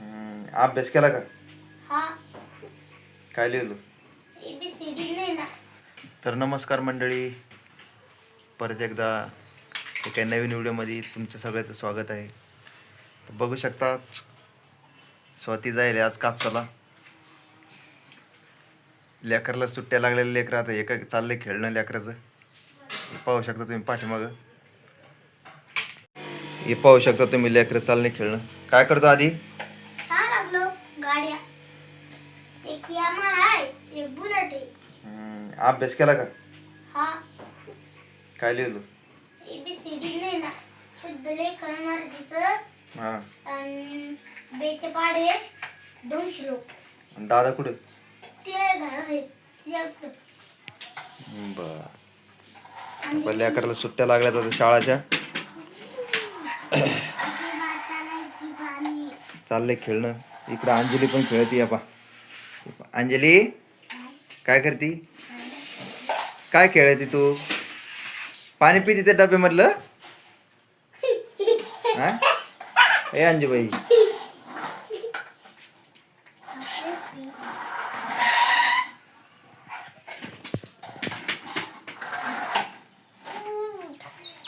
हम्म, अभ्यास केला का? हा. काय लिहिलं? एबीसीडी नाही ना तर नमस्कार मंडळी. परत एकदा एका नवीन व्हिडिओमध्ये तुमचं सगळ्याचं स्वागत आहे. तर बघू शकता स्वाती जाईल आज कापसाला. लेकरला सुट्ट्या लागलेल्या लेकरं आता एका चाललंय खेळणं लेकराचं. पाहू शकता तुम्ही पाठीमागं. हे पाहू शकता तुम्ही लेकरं चालणे खेळणं. काय करतो आधी? छान लागलो गाड्या. एक यामा आहे एक बुलेट आहे. हम्म, अभ्यास केला का? हा. काय लिहिलं? एबीसीडी नाही ना शुद्ध लेखन मराठीचं. हां. आणि बेचे पाडे दोन श्लोक. आणि दादा कुठं? ते घरात आहेत. ते बर. आणि लेकराला सुट्ट्या लागल्या तर शाळाच्या. चाललंय खेळणं. इकडं अंजली पण खेळती या अंजली काय करती? काय खेळती तू? पाणी पिती त्या डब्यामधलं? हा? ए अंजूबाई.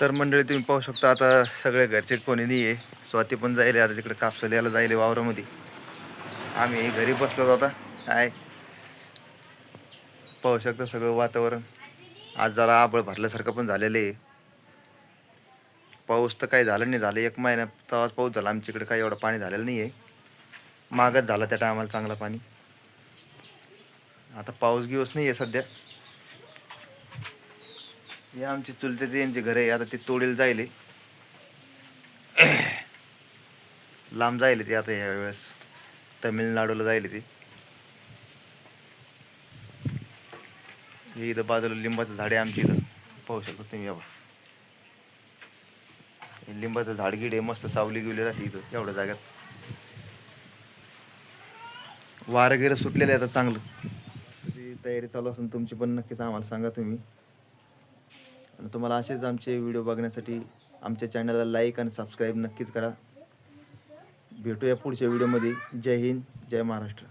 तर मंडळी तुम्ही पाहू शकता आता सगळे घरचे कोणी नाही आहे स्वाती पण जायले आता तिकडे कापसाला यायला जायले वावरामध्ये. आम्ही घरी बसलो आता. काय? पाहू शकता सगळं वातावरण. आज जरा आबळ भरल्यासारखं पण झालेलं आहे. पाऊस तर काही झालं नाही झालं एक महिना. तेव्हाच पाऊस झाला. आमच्याकडे काही एवढं पाणी झालेलं नाही आहे मागच झाला त्या टायमाला चांगला पाणी. आता पाऊस गिवस नाही आहे सध्या. हे आमची चुलते ते यांचे घर आहे. आता ते तोडील जायले. लांब जायले ते आता ह्या वेळेस. तमिळनाडूला जायले ते. हे इथं बाजूला लिंबाचं झाड आहे आमच्या इथं. पाहू शकतो तुम्ही बाबा. लिंबाचं झाड गिड आहे. मस्त सावली गेली राहते इथं एवढ्या जाग्यात वारं गिरं सुटलेलं आहे आता चांगलं. तयारी चालू असून तुमची पण नक्कीच आम्हाला सांगा तुम्ही. तुम्हाला असेच आमचे व्हिडिओ बघण्यासाठी आमच्या चॅनलला लाईक आणि सबस्क्राईब नक्कीच करा. भेटूया पुढच्या व्हिडिओमध्ये. जय हिंद जय महाराष्ट्र.